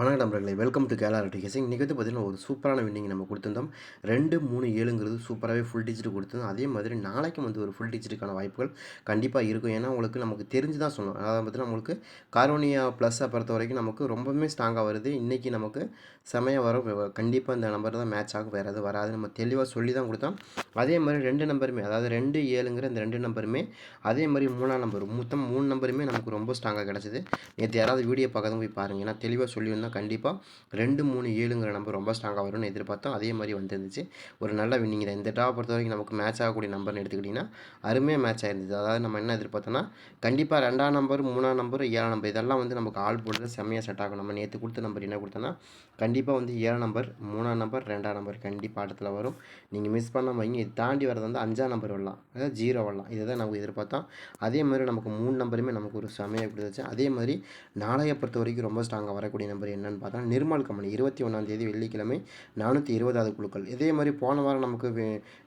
வணக்கம் நண்பர்களே welcome to கேலா ரெட்டிகேசிங் இன்றைக்கி வந்து பார்த்திங்கன்னா ஒரு சூப்பரான வின்னிங் நம்ம கொடுத்துருந்தோம். ரெண்டு மூணு ஏழுங்கிறது சூப்பராகவே ஃபுல் டிஜிட் கொடுத்துருந்தோம். அதே மாதிரி நாளைக்கும் வந்து ஒரு ஃபுல் டிஜிட்டுக்கான வாய்ப்புகள் கண்டிப்பாக இருக்கும். ஏன்னா உங்களுக்கு நமக்கு தெரிஞ்சு தான் சொல்லணும். அதாவது பார்த்தீங்கன்னா உங்களுக்கு கார்வோனியா ப்ளஸ்ஸை பொறுத்த வரைக்கும் நமக்கு ரொம்பவுமே ஸ்ட்ராங்காக வருது. இன்றைக்கி நமக்கு செமையாக வரும். கண்டிப்பாக இந்த நம்பர் தான் மேட்ச் ஆகும். வேறு எதுவும் வராது. நம்ம தெளிவாக சொல்லி தான் கொடுத்தோம். அதே மாதிரி ரெண்டு நம்பருமே அதாவது ரெண்டு ஏழுங்கிற இந்த ரெண்டு நம்பருமே அதே மாதிரி மூணாம் நம்பர் மொத்தம் மூணு நம்பருமே நமக்கு ரொம்ப ஸ்ட்ராங்காக கிடச்சிது. நேற்று யாராவது வீடியோ பார்க்காதவங்க போய் பாருங்கள் ஏன்னா தெளிவாக சொல்லி வந்தால் கண்டிப்பாக ரெண்டு மூணு ஏழுங்கிற நம்பர் ரொம்ப ஸ்ட்ராங்காக வரும்னு எதிர்பார்த்தோம் அதே மாதிரி வந்துருந்துச்சு. ஒரு நல்ல வின்னிங் தான் இந்த டாவை பொறுத்த வரைக்கும் நமக்கு மேட்ச் ஆகக்கூடிய நம்பர்னு எடுத்துக்கிட்டிங்கன்னா அருமையாக மேட்ச் ஆயிருந்தது. அதாவது நம்ம என்ன எதிர்பார்த்தோன்னா கண்டிப்பாக ரெண்டாம் நம்பர் மூணாம் நம்பர் ஏழாம் நம்பர் இதெல்லாம் வந்து நமக்கு ஆள் போடுறது செம்மையாக செட் ஆகும். நம்ம நேற்று கொடுத்த நம்பர் என்ன கொடுத்தோன்னா கண்டிப்பாக வந்து ஏழாம் நம்பர் மூணாம் நம்பர் ரெண்டாம் நம்பர் கண்டிப்பாக ஆட்டத்தில் வரும். நீங்கள் மிஸ் பண்ண வைங்க. இது தாண்டி வரது வந்து அஞ்சாம் நம்பர் வரலாம். அதாவது ஜீரோ வரலாம். இதை தான் நமக்கு எதிர்பார்த்தோம் அதே மாதிரி நமக்கு மூணு நம்பருமே நமக்கு ஒரு செமையாக கொடுத்துச்சு. அதே மாதிரி நாளைய பொறுத்த வரைக்கும் ரொம்ப ஸ்ட்ராங்காக வரக்கூடிய நம்பர் என்னன்னு பார்த்தா நிர்மல் கம்பெனி இருபத்தி ஒன்றாந்தேதி வெள்ளிக்கிழமை நானூற்றி இருபதாவது குழுக்கள். இதே மாதிரி போன வாரம் நமக்கு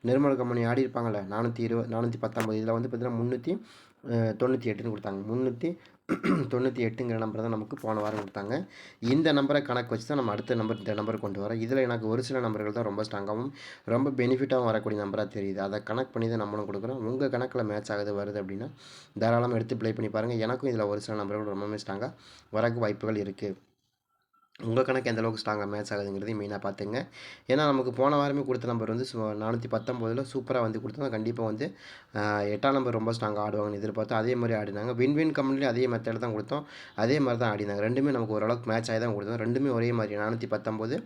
நிர்மல் கம்பெனி ஆடி இருப்பாங்கள்ல நானூற்றி இருபது நானூற்றி பத்தொம்பது இதில் வந்து பார்த்திங்கன்னா முந்நூற்றி தொண்ணூற்றி எட்டுன்னு கொடுத்தாங்க. முந்நூற்றி தொண்ணூற்றி எட்டுங்கிற நம்பரை தான் நமக்கு போன வாரம் கொடுத்தாங்க. இந்த நம்பரை கணக்கு வச்சு தான் நம்ம அடுத்த நம்பர் இந்த நம்பர் கொண்டு வரோம். இதில் எனக்கு ஒரு சில நம்பர்கள் தான் ரொம்ப ஸ்ட்ராங்காகவும் ரொம்ப பெனிஃபிட்டாகவும் வரக்கூடிய நம்பராக தெரியுது. அதை கணக்கு பண்ணி தான் நம்மளும் கொடுக்குறோம். உங்கள் கணக்கில் மேட்ச் ஆகுது வருது அப்படின்னா தாராளமாக எடுத்து ப்ளே பண்ணி பாருங்கள் எனக்கும் இதில் ஒரு சில நம்பர்கள் ரொம்பவே ஸ்ட்ராங்காக வரக்கு வாய்ப்புகள் இருக்குது உங்கள் கணக்கு எந்த அளவுக்கு ஸ்ட்ராங்காக மேட்ச் ஆகுதுங்கிறதையும் மெயினாக பார்த்துங்க. ஏன்னா நமக்கு போன வாரமே கொடுத்த நம்பர் வந்து நானூற்றி பத்தொம்போதில் சூப்பராக வந்து கொடுத்தோம் கண்டிப்பாக வந்து எட்டாம் நம்பர் ரொம்ப ஸ்ட்ராங்காக ஆடுவாங்கன்னு எதிர்பார்த்து அதே மாதிரி ஆடினாங்க. வின் வின் கம்பெனிலேயும் அதே மெத்தடில் தான் கொடுத்தோம். அதே மாதிரி தான் ஆடினாங்க. ரெண்டுமே நமக்கு ஓரளவுக்கு மேட்ச் ஆகி தான் கொடுத்தோம். ரெண்டுமே ஒரே மாதிரி நானூற்றி பத்தொம்போது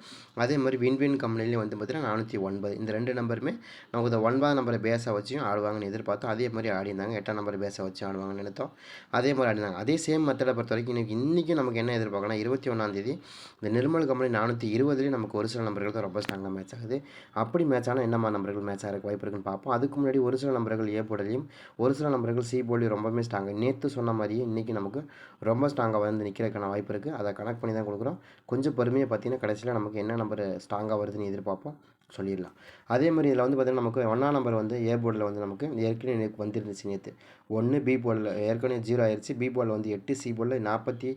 அதே மாதிரி வின் வின் கம்பெனிலையும் வந்து பார்த்திங்கன்னா நானூற்றி ஒன்பது இந்த ரெண்டு நம்பருமே நமக்கு இந்த ஒன்பதாம் நம்பரை பேஸாக வச்சும் ஆடுவாங்கன்னு எதிர்பார்த்தோம். அதே மாதிரி ஆடினாங்க. எட்டாம் நம்பர் பேஸாக வச்சு ஆடுவாங்கன்னு நினைத்தோம். அதே மாதிரி ஆடினாங்க. அதே சேம் மெத்தடை பொறுத்த வரைக்கும் இன்றைக்கி இன்றைக்கும் நமக்கு என்ன எதிர்பார்க்கணும் இருபத்தி ஒன்றாந்தேதி இந்த நிர்மல் கம்பெனி நானூற்றி இருபதுலேயும் நமக்கு ஒரு சில நம்பர்கள் தான் ரொம்ப ஸ்ட்ராங்காக மேட்ச் ஆகுது. அப்படி மேட்ச் ஆனால் என்னமா நம்பர்கள் மேட்ச் ஆகிறதுக்கு வாய்ப்பு இருக்குன்னு பார்ப்போம். அதுக்கு முன்னாடி ஒரு சில நம்பர்கள் ஏ போர்டிலையும் ஒரு சில நம்பர்கள் சி போர்டிலையும் ரொம்பவே ஸ்ட்ராங்காக நேற்று சொன்ன மாதிரியே இன்றைக்கி நமக்கு ரொம்ப ஸ்ட்ராங்காக வந்து நிற்கிறதுக்கான வாய்ப்பு இருக்குது அதை கனெக்ட் பண்ணி தான் கொடுக்குறோம். கொஞ்சம் பொறுமையாக பார்த்தீங்கன்னா கடைசியில் நமக்கு என்ன நம்பர் ஸ்ட்ராங்காக வருதுன்னு எதிர்பார்ப்போம். சொல்லிடலாம். அதே மாதிரி இதில் வந்து பார்த்திங்கன்னா நமக்கு ஒன்றாம் நம்பர் வந்து ஏ போர்டில் வந்து நமக்கு ஏற்கனவே எனக்கு வந்துருந்துச்சு நேற்று ஒன்று பி போர்டில் ஏற்கனவே ஜீரோ ஆயிடுச்சு பி போர்டில் வந்து எட்டு சி போர்டில் நாற்பத்தி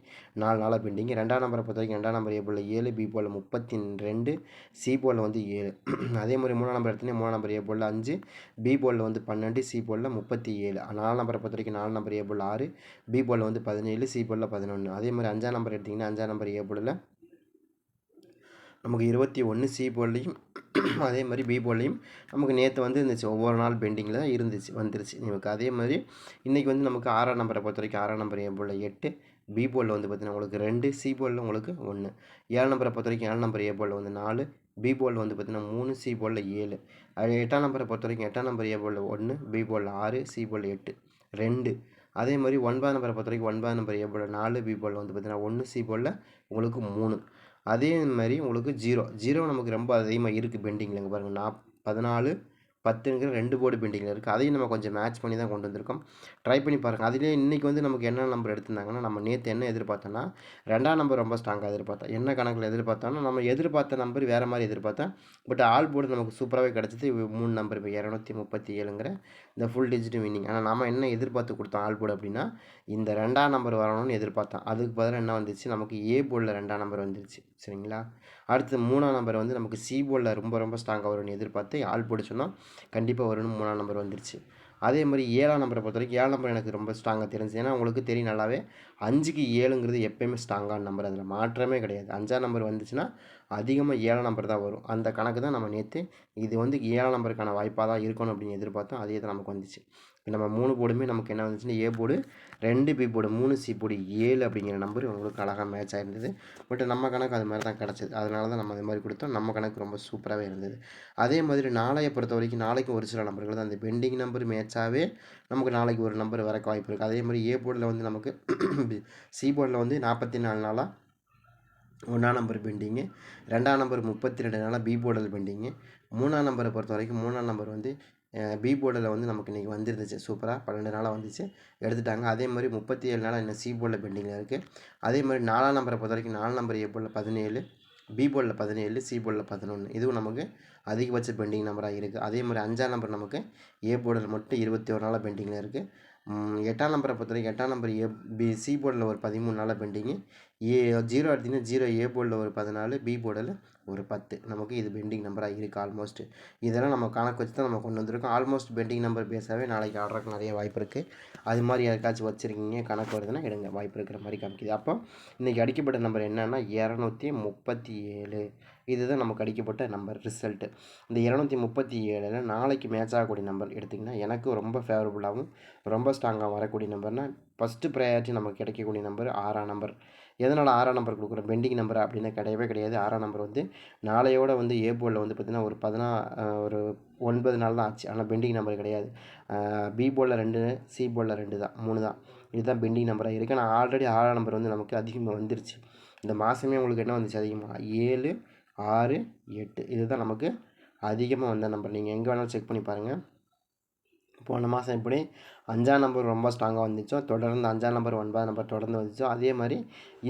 நாலு நாளாக பெண்டிங் ரெண்டாம் நம்பரை பொறுத்த வரைக்கும் ரெண்டாம் நம்பர் ஏ போர்டில் ஏழு பி போர்டில் முப்பத்தி ரெண்டு சி போர்டில் வந்து ஏழு. அதே மாதிரி மூணாம் நம்பர் எடுத்தோன்னே மூணாம் நம்பர் ஏ போர்டில் அஞ்சு பி போர்டில் வந்து பன்னெண்டு சி போர்டில் முப்பத்தி ஏழு. நாலு நம்பரை பொறுத்த வரைக்கும் நாலு நம்பர் ஏ போர்டில் ஆறு பி போர்டில் வந்து பதினேழு சி போர்டில் பதினொன்று அதே மாதிரி அஞ்சாம் நம்பர் எடுத்திங்கன்னா அஞ்சாம் நம்பர் ஏ போர்டில் நமக்கு இருபத்தி ஒன்று சி போர்டிலையும் அதே மாதிரி பீபோலையும் நமக்கு நேற்று வந்து இருந்துச்சு. ஒவ்வொரு நாள் பெண்டிங்கில் தான் இருந்துச்சு வந்துருச்சு. நமக்கு அதே மாதிரி இன்றைக்கி வந்து நமக்கு ஆறாம் நம்பரை பொறுத்த வரைக்கும் ஆறாம் நம்பர் ஏ எட்டு பி வந்து பார்த்திங்கன்னா உங்களுக்கு ரெண்டு சி உங்களுக்கு ஒன்று ஏழு நம்பரை பொறுத்த வரைக்கும் ஏழு நம்பர் ஏ வந்து நாலு பி வந்து பார்த்திங்கன்னா மூணு சி ஏழு. அது எட்டாம் நம்பரை பொறுத்த வரைக்கும் எட்டாம் நம்பர் ஏ ஒன்று பி ஆறு சி எட்டு. ரெண்டு. அதே மாதிரி ஒன்பதாம் நம்பரை பொறுத்த வரைக்கும் ஒன்பதாம் நம்பர் ஏ நாலு பி வந்து பார்த்திங்கன்னா ஒன்று சி போர்டில் உங்களுக்கு மூணு. அதே மாதிரி உங்களுக்கு ஜீரோ ஜீரோ நமக்கு ரொம்ப அதிகமாக இருக்குது பெண்டிங்கில் இங்கே பாருங்கள் நான் பதினாலு பத்துங்கிற ரெண்டு போர்டு பெயிண்டிங்கில் இருக்குது அதையும் நம்ம கொஞ்சம் மேட்ச் பண்ணி தான் கொண்டு வந்திருக்கோம். ட்ரை பண்ணி பாருங்கள் அதிலே இன்றைக்கி வந்து நமக்கு என்ன நம்பர் எடுத்திருந்தாங்கன்னா நம்ம நேற்று என்ன எதிர்பார்த்தோன்னா ரெண்டாம் நம்பர் ரொம்ப ஸ்ட்ராங்காக எதிர்பார்த்தோம். என்ன கணக்கில் எதிர்பார்த்தோன்னா நம்ம எதிர்பார்த்த நம்பர் வேறு மாதிரி எதிர்பார்த்தேன் பட் ஆல் போர்டு நமக்கு சூப்பராகவே கிடச்சிது. மூணு நம்பர் இப்போ இரநூத்தி முப்பத்தி ஏழுங்கிற இந்த ஃபுல் டிஜிட் வின்னிங் ஆனால் நம்ம என்ன எதிர்பார்த்து கொடுத்தோம் ஆல் போர்டு அப்படின்னா இந்த ரெண்டாம் நம்பர் வரணும்னு எதிர்பார்த்தோம். அதுக்கு பதிலாக என்ன வந்துச்சு? நமக்கு ஏ போர்டில் ரெண்டாம் நம்பர் வந்துருச்சு. சரிங்களா? அடுத்து மூணாம் நம்பர் வந்து நமக்கு சி ரொம்ப ரொம்ப ஸ்ட்ராங்காக வரும்னு எதிர்பார்த்து ஆள் போட்டு கண்டிப்பாக வரும்னு மூணாம் நம்பர் வந்துருச்சு. அதே மாதிரி ஏழாம் நம்பரை பொறுத்த வரைக்கும் ஏழாம் நம்பர் எனக்கு ரொம்ப ஸ்ட்ராங்காக தெரிஞ்சு ஏன்னா உங்களுக்கு தெரியும் நல்லாவே அஞ்சுக்கு ஏழுங்கிறது எப்போயுமே ஸ்ட்ராங்கான நம்பர் அதில் மாற்றமே கிடையாது. அஞ்சாம் நம்பர் வந்துச்சுன்னா அதிகமாக ஏழாம் நம்பர் தான் வரும். அந்த கணக்கு தான் நம்ம நேற்று இது வந்து ஏழாம் நம்பருக்கான வாய்ப்பாக தான் இருக்கணும் அப்படின்னு எதிர்பார்த்தோம். அதே தான் நமக்கு வந்துச்சு. இப்போ நம்ம மூணு போர்டுமே நமக்கு என்ன வந்துச்சுன்னா ஏ போர்டு ரெண்டு பி போர்டு மூணு சி போர்டு ஏழு அப்படிங்கிற நம்பர் உங்களுக்கு அழகாக மேட்ச் ஆகிருந்தது பட் நம்ம கணக்கு அது மாதிரி தான் கிடச்சிது. அதனால தான் நம்ம அது மாதிரி கொடுத்தோம். நம்ம கணக்கு ரொம்ப சூப்பராகவே இருந்தது. அதே மாதிரி நாளையை பொறுத்த வரைக்கும் நாளைக்கு ஒரு சில நம்பர்கள் தான். அந்த பெண்டிங் நம்பர் மேட்சாகவே நமக்கு நாளைக்கு ஒரு நம்பர் வரக்கு வாய்ப்பு இருக்குது அதே மாதிரி ஏ போர்டில் வந்து நமக்கு சி போர்டில் வந்து நாற்பத்தி நாலு நாளாக ஒன்றாம் நம்பர் பெண்டிங்கு ரெண்டாம் நம்பர் முப்பத்தி ரெண்டு நாளாக பி போர்டில் பெண்டிங்கு மூணாம் நம்பரை பொறுத்த வரைக்கும் மூணாம் நம்பர் வந்து பி போர்டில் வந்து நமக்கு இன்றைக்கி வந்துருந்துச்சு. சூப்பராக பன்னெண்டு நாளாக வந்துச்சு. எடுத்துட்டாங்க. அதே மாதிரி முப்பத்தி ஏழு நாளாக இன்னும் சி போர்டில் பெண்டிங்கில் இருக்குது அதே மாதிரி நாலாம் நம்பரை பொறுத்த வரைக்கும் நாலு நம்பர் ஏ போர்டில் பதினேழு பி போர்டில் பதினேழு சி போர்டில் பதினொன்று இதுவும் நமக்கு அதிகபட்ச பெண்டிங் நம்பராக இருக்குது அதே மாதிரி அஞ்சாம் நம்பர் நமக்கு ஏ போர்டில் மட்டும் இருபத்தி ஒரு நாளாக பெண்டிங்கில் இருக்குது எட்டாம் நம்பரை பொறுத்த வரைக்கும் எட்டாம் நம்பர் ஏ பி சி போர்டில் ஒரு பதிமூணு நாளாக பெண்டிங்கு ஏ ஜீரோ எடுத்திங்கன்னா ஜீரோ ஏ போர்டில் ஒரு பதினாலு பி போர்டில் ஒரு பத்து. நமக்கு இது பெண்டிங் நம்பராக இருக்குது ஆல்மோஸ்ட் இதெல்லாம் நம்ம கணக்கு வச்சு தான் நம்ம கொண்டு வந்திருக்கோம். ஆல்மோஸ்ட் பெண்டிங் நம்பர் பேஸாகவே நாளைக்கு ஆர்டருக்கு நிறைய வாய்ப்பு இருக்குது அது மாதிரி யாருக்காச்சும் வச்சுருக்கீங்க கணக்கு வருதுன்னா எடுங்க. வாய்ப்பு இருக்கிற மாதிரி காமிக்குது. அப்போ இன்றைக்கி அடிக்கப்பட்ட நம்பர் என்னென்னா இரநூத்தி முப்பத்தி ஏழு. இதுதான் நமக்கு அடிக்கப்பட்ட நம்பர் ரிசல்ட்டு இந்த இரநூத்தி முப்பத்தி ஏழில் நாளைக்கு மேட்ச் ஆகக்கூடிய நம்பர் எடுத்திங்கன்னா எனக்கு ரொம்ப ஃபேவரபுளாகவும் ரொம்ப ஸ்ட்ராங்காக வரக்கூடிய நம்பர்னால் ஃபஸ்ட்டு ப்ரையாரிட்டி நமக்கு கிடைக்கக்கூடிய நம்பர் ஆறாம் நம்பர் எதனால் ஆறாம் நம்பர் கொடுக்குறோம்? பெண்டிங் நம்பர் அப்படின்னு கிடையவே கிடையாது. ஆறாம் நம்பர் வந்து நாளையோட வந்து ஏ போர்டில் வந்து பார்த்திங்கன்னா ஒரு பதினா ஒரு ஒன்பது நாள் தான் ஆச்சு. ஆனால் பெண்டிங் நம்பர் கிடையாது. பி போர்டில் ரெண்டு சி போர்டில் ரெண்டு தான். மூணு தான். இதுதான் பெண்டிங் நம்பராக இருக்குது ஆனால் ஆல்ரெடி ஆறாம் நம்பர் வந்து நமக்கு அதிகமாக வந்துருச்சு. இந்த மாதமே உங்களுக்கு என்ன வந்துச்சு அதிகமாக ஏழு ஆறு எட்டு. இதுதான் நமக்கு அதிகமாக வந்த நம்பர் நீங்கள் எங்கே வேணாலும் செக் பண்ணி பாருங்கள் போன மாதம் எப்படி? அஞ்சாம் நம்பர் ரொம்ப ஸ்ட்ராங்காக வந்துச்சோ தொடர்ந்து அஞ்சாம் நம்பர் ஒன்பதாம் நம்பர் தொடர்ந்து வந்துச்சோ அதே மாதிரி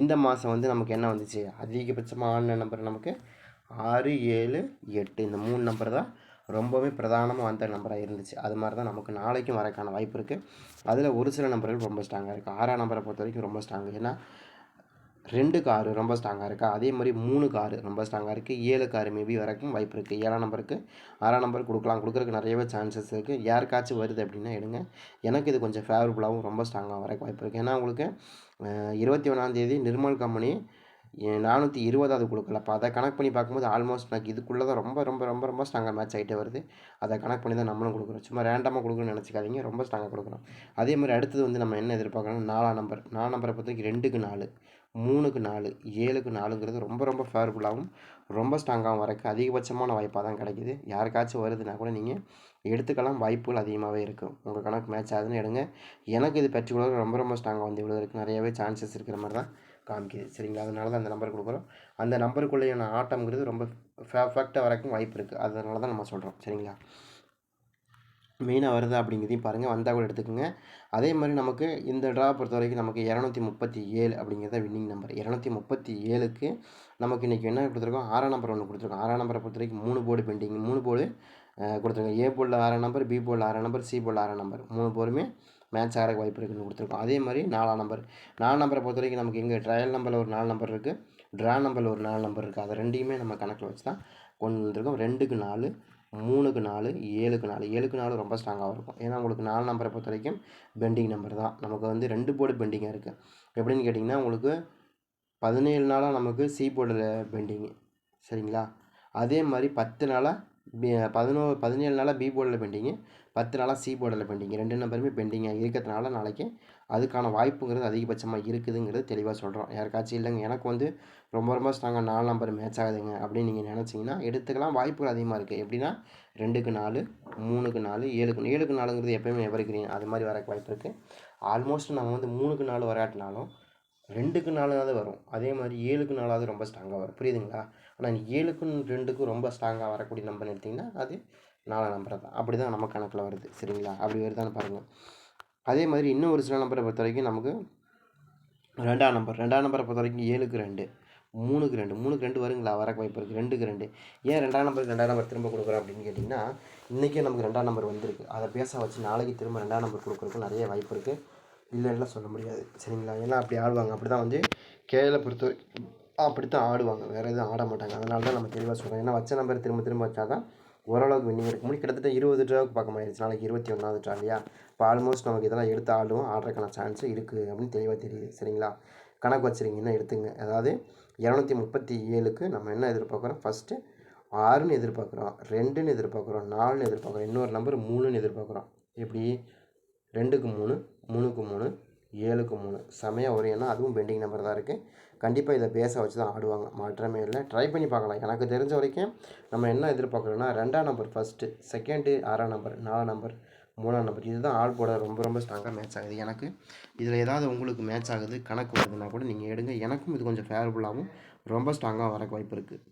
இந்த மாதம் வந்து நமக்கு என்ன வந்துச்சு? அதிகபட்சமாக ஆன நம்பர் நமக்கு ஆறு ஏழு எட்டு. இந்த மூணு நம்பர் தான் ரொம்பவே பிரதானமாக வந்த நம்பராக இருந்துச்சு. அது மாதிரி தான் நமக்கு நாளைக்கும் வரக்கான வாய்ப்பு இருக்குது அதில் ஒரு சில நம்பர்கள் ரொம்ப ஸ்ட்ராங்காக இருக்குது ஆறாம் நம்பரை பொறுத்த வரைக்கும் ரொம்ப ஸ்ட்ராங்கு ஏன்னா ரெண்டு காரு ரொம்ப ஸ்ட்ராங்காக இருக்கா? அதே மாதிரி மூணு காரு ரொம்ப ஸ்ட்ராங்காக இருக்குது ஏழு காரு மேபி வரைக்கும் வாய்ப்பு இருக்குது ஏழாம் நம்பருக்கு ஆறாம் நம்பர் கொடுக்கலாம். கொடுக்குறதுக்கு நிறையவே சான்சஸ் இருக்குது யாருக்காச்சும் வருது அப்படின்னா எடுங்க. எனக்கு இது கொஞ்சம் ஃபேவரபுளாகவும் ரொம்ப ஸ்ட்ராங்காக வர வாய்ப்பு இருக்குது ஏன்னா உங்களுக்கு இருபத்தி ஒன்றாந்தேதி நிர்மல் கம்பெனி நானூற்றி இருபதாவது கொடுக்கல. அப்போ அதை கணக்கு பண்ணி பார்க்கும்போது ஆல்மோஸ்ட் எனக்கு இதுக்குள்ளே தான் ரொம்ப ரொம்ப ரொம்ப ரொம்ப ஸ்ட்ராங்காக மேட்ச் ஆகிட்டே வருது. அதை கணக்கு பண்ணி தான் நம்மளும் கொடுக்குறோம். சும்மா ரேண்டமாக கொடுக்கணும்னு நினச்சிக்காதீங்க. ரொம்ப ஸ்ட்ராங்காக கொடுக்குறோம். அதே மாதிரி அடுத்தது வந்து நம்ம என்ன எதிர்பார்க்கணும் நாலாம் நம்பர் நாலாம் நம்பரை பொறுத்த வரைக்கும் ரெண்டுக்கு நாலு. மூணுக்கு நாலு ஏழுக்கு நாலுங்கிறது ரொம்ப ரொம்ப ஃபேவரபுளாகவும் ரொம்ப ஸ்ட்ராங்காகவும் வரக்கு அதிகபட்சமான வாய்ப்பாக தான் கிடைக்கிது. யாருக்காச்சும் வருதுன்னா கூட நீங்கள் எடுத்துக்கலாம். வாய்ப்புகள் அதிகமாகவே இருக்கும் உங்கள் கணக்கு மேட்ச் ஆகுதுன்னு எடுங்க. எனக்கு இது பர்டிகுலர் ரொம்ப ரொம்ப ஸ்ட்ராங்காக வந்து இவ்வளோ இருக்குது நிறையவே சான்சஸ் இருக்கிற மாதிரி தான் காமிக்குது. சரிங்களா? அதனால தான் அந்த நம்பர் கொடுக்குறோம். அந்த நம்பருக்குள்ளேயான ஆட்டம்ங்கிறது ரொம்ப பர்ஃபெக்டாக வரக்கும் வாய்ப்பு இருக்குது அதனால தான் நம்ம சொல்கிறோம் சரிங்களா? மெயினாக வருதா அப்படிங்கிறதையும் பாருங்கள் வந்தால் கூட எடுத்துக்கோங்க. அதே மாதிரி நமக்கு இந்த ட்ரா பொறுத்த வரைக்கும் நமக்கு இரநூத்தி முப்பத்தி ஏழு அப்படிங்கிறத வின்னிங் நம்பர் இரநூத்தி முப்பத்தி ஏழுக்கு நமக்கு இன்றைக்கி என்ன கொடுத்துருக்கோம்? ஆறாம் நம்பர் ஒன்று கொடுத்துருக்கோம். ஆறாம் நம்பரை பொறுத்த வரைக்கும் மூணு போர்டு பெண்டிங் மூணு போர்டு கொடுத்துருக்கோம். ஏ போர்டில் ஆறாம் நம்பர் பி போர்டில் ஆறாம் நம்பர் சி போர்டில் ஆறாம் நம்பர் மூணு போருமே மேட்ச் ஆகிற வாய்ப்பு இருக்குன்னு கொடுத்துருக்கோம். அதே மாதிரி நாலாம் நம்பர் நாலு நம்பரை பொறுத்த வரைக்கும் நமக்கு இங்கே ட்ரையல் நம்பரில் ஒரு நாலு நம்பர் இருக்குது ட்ரா நம்பரில் ஒரு நாலு நம்பர் இருக்குது அதை ரெண்டையுமே நம்ம கணக்கில் வச்சு தான் கொண்டு வந்திருக்கோம். ரெண்டுக்கு நாலு மூணுக்கு நாலு ஏழுக்கு நாலு. ஏழுக்கு நாலு ரொம்ப ஸ்ட்ராங்காக இருக்கும். ஏன்னா உங்களுக்கு நாலு நம்பரை பொறுத்த வரைக்கும் பெண்டிங் நம்பர் தான். நமக்கு வந்து ரெண்டு போர்டு பெண்டிங்காக இருக்குது எப்படின்னு கேட்டிங்கன்னா உங்களுக்கு பதினேழு நாளாக நமக்கு சி போர்டில் பெண்டிங்கு சரிங்களா? அதே மாதிரி பத்து நாளாக பி பதினோ பதினேழு நாளாக பி போர்டில் பெண்டிங்கு பத்து நாளாக சி போர்டில் பெண்டிங் ரெண்டு நம்பருமே பெண்டிங்காக இருக்கிறதுனால நாளைக்கு அதுக்கான வாய்ப்புங்கிறது அதிகபட்சமாக இருக்குதுங்கிறது தெளிவாக சொல்கிறோம் யாருக்காச்சும் இல்லைங்க எனக்கு வந்து ரொம்ப ரொம்ப ஸ்ட்ராங்காக நாலு நம்பர் மேட்ச் ஆகுதுங்க அப்படின்னு நீங்கள் நினச்சிங்கன்னா எடுத்துக்கலாம். வாய்ப்புகள் அதிகமாக இருக்குது எப்படின்னா ரெண்டுக்கு நாலு மூணுக்கு நாலு ஏழுக்கு ஏழுக்கு நாலுங்கிறது எப்போயுமே எவர் அது மாதிரி வர வாய்ப்பு இருக்குது ஆல்மோஸ்ட் நம்ம வந்து மூணுக்கு நாலு வராட்டினாலும் ரெண்டுக்கு நாலாவது வரும். அதே மாதிரி ஏழுக்கு நாலாவது ரொம்ப ஸ்ட்ராங்காக வரும். புரியுதுங்களா? ஆனால் ஏழுக்கும் ரெண்டுக்கும் ரொம்ப ஸ்ட்ராங்காக வரக்கூடிய நம்பர் எடுத்திங்கன்னா அது நாலாம் நம்பர் தான் அப்படி தான் நம்ம கணக்கில் வருது. சரிங்களா? அப்படி வருதான்னு பாருங்கள் அதே மாதிரி இன்னும் ஒரு சில நம்பரை பொறுத்த வரைக்கும் நமக்கு ரெண்டாம் நம்பர். ரெண்டாம் நம்பரை பொறுத்த வரைக்கும் ஏழுக்கு ரெண்டு மூணுக்கு ரெண்டு மூணுக்கு ரெண்டு வருங்களா? வர வாய்ப்பு இருக்குது ரெண்டுக்கு ரெண்டு. ஏன் ரெண்டாம் நம்பர் ரெண்டாம் நம்பர் திரும்ப கொடுக்குறோம் அப்படின்னு கேட்டிங்கன்னா இன்றைக்கே நமக்கு ரெண்டாம் நம்பர் வந்திருக்கு. அதை பேச வச்சு நாளைக்கு திரும்ப ரெண்டாம் நம்பர் கொடுக்குறதுக்கு நிறைய வாய்ப்பு இருக்குது இல்லைன்னா சொல்ல முடியாது. சரிங்களா? ஏன்னா அப்படி ஆடுவாங்க. அப்படி தான் வந்து கேஎலை பொறுத்த வரைக்கும் அப்படி தான் ஆடுவாங்க. வேறு எதுவும் ஆட மாட்டாங்க. அதனால தான் நம்ம தெளிவாக சொல்கிறோம் ஏன்னா வச்ச நம்பர் திரும்ப திரும்ப வச்சா தான் ஓரளவுக்கு வின்னிங் இருக்க முடி கிட்டத்தட்ட இருபது ட்ராவுக்கு பார்க்க ஆயிடுச்சு. நாளைக்கு இருபத்தி ஒன்றாவது ட்ரா இல்லையா? இப்போ ஆல்மோஸ்ட் நமக்கு இதெல்லாம் எடுத்து ஆடும் ஆடுறதுக்கான சான்ஸ் இருக்குது அப்படின்னு தெளிவாக தெரியுது. சரிங்களா? கணக்கு வச்சுருங்கன்னா எடுத்துங்க. அதாவது இரநூத்தி முப்பத்தி ஏழுக்கு நம்ம என்ன எதிர்பார்க்குறோம்? ஃபஸ்ட்டு ஆறுன்னு எதிர்பார்க்குறோம் ரெண்டுன்னு எதிர்பார்க்குறோம் நாலுன்னு எதிர்பார்க்குறோம் இன்னொரு நம்பர் மூணுன்னு எதிர்பார்க்குறோம். எப்படி? ரெண்டுக்கு மூணு மூணுக்கு மூணு ஏழுக்கு மூணு. செமையாக வரும் ஏன்னா அதுவும் பெண்டிங் நம்பர் தான் இருக்குது கண்டிப்பாக இதை பேச வச்சு தான் ஆடுவாங்க. மாற்றமே இல்லை. ட்ரை பண்ணி பார்க்கலாம். எனக்கு தெரிஞ்ச வரைக்கும் நம்ம என்ன எதிர்பார்க்குறோன்னா ரெண்டாம் நம்பர் ஃபஸ்ட்டு செகண்டு ஆறாம் நம்பர் நாலாம் நம்பர் மூணாம் நம்பர் இதுதான் ஆள் போட ரொம்ப ரொம்ப ஸ்ட்ராங்காக மேட்ச் ஆகுது. எனக்கு இதில் ஏதாவது உங்களுக்கு மேட்ச் ஆகுது கணக்கு வருதுன்னா கூட நீங்கள் எடுங்க. எனக்கும் இது கொஞ்சம் ஃபேவரபுளாகவும் ரொம்ப ஸ்ட்ராங்காக வரக்கு வாய்ப்பு இருக்குது